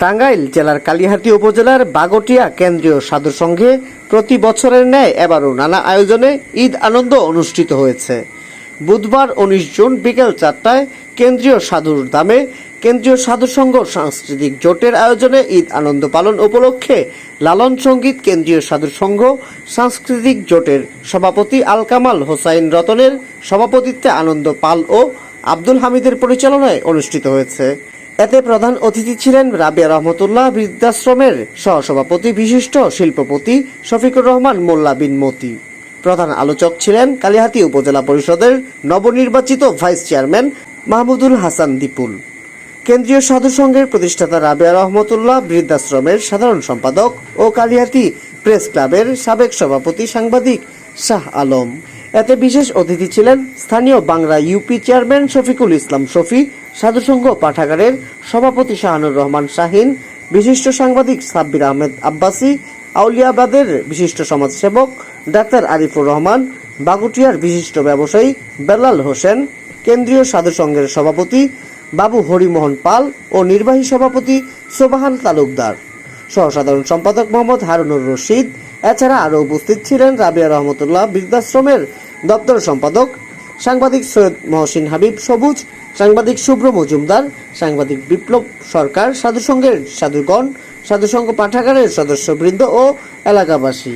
টাঙ্গাইল জেলার কালিহাতী উপজেলার বাগটিয়া কেন্দ্রীয় সাধু সংঘে প্রতি বছরের ন্যায় এবারও নানা আয়োজনে ঈদ আনন্দ অনুষ্ঠিত হয়েছে। বুধবার উনিশ জুন বিকেল চারটায় কেন্দ্রীয় সাধুর দামে কেন্দ্রীয় সাধু সংঘ সাংস্কৃতিক জোটের আয়োজনে ঈদ আনন্দ পালন উপলক্ষে লালন সংগীত কেন্দ্রীয় সাধু সংঘ সাংস্কৃতিক জোটের সভাপতি আল কামাল হোসাইন রতনের সভাপতিত্বে আনন্দ পাল ও আব্দুল হামিদের পরিচালনায় অনুষ্ঠিত হয়েছে। এতে প্রধান অতিথি ছিলেন রাবিয়া রহমতুল্লাহ বৃদ্ধাশ্রমের সহসভাপতি, বিশিষ্ট শিল্পপতি শফিকুর রহমান, মোল্লা বিন মতি। প্রধান আলোচক ছিলেন কালিহাতী উপজেলা পরিষদের নবনির্বাচিত ভাইস চেয়ারম্যান মাহমুদুল হাসান দীপুল। কেন্দ্রীয় সাধু সংঘের প্রতিষ্ঠাতা রাবিয়া রহমতুল্লাহ বৃদ্ধাশ্রমের সাধারণ সম্পাদক ও কালিহাতি প্রেস ক্লাবের সাবেক সভাপতি সাংবাদিক শাহ আলম। এতে বিশেষ অতিথি ছিলেন স্থানীয় বাংলা ইউপি চেয়ারম্যান শফিকুল ইসলাম শফি সাধুসংঘ পাঠাগারের সভাপতি শাহানুর রহমান শাহিন, বিশিষ্ট সাংবাদিক সাব্বির আহমেদ আব্বাসী, আউলিয়াবাদের বিশিষ্ট সমাজসেবক ডাক্তার আরিফুর রহমান, বাগুটিয়ার বিশিষ্ট ব্যবসায়ী বেলাল হোসেন, কেন্দ্রীয় সাধু সংঘের সভাপতি বাবু হরিমোহন পাল ও নির্বাহী সভাপতি সোবাহান তালুকদার। সহসাধারণ সম্পাদক মোহাম্মদ হারুনুর রশিদ। এছাড়া আরও উপস্থিত ছিলেন রাবিয়া রহমতুল্লাহ বৃদ্ধাশ্রমের দপ্তর সম্পাদক সাংবাদিক সৈয়দ মহসিন হাবিব সবুজ, সাংবাদিক শুভ্র মজুমদার, সাংবাদিক বিপ্লব সরকার সাধুসংঘের সাধুগণ সাধুসংঘ পাঠাগারের সদস্যবৃন্দ ও এলাকাবাসী।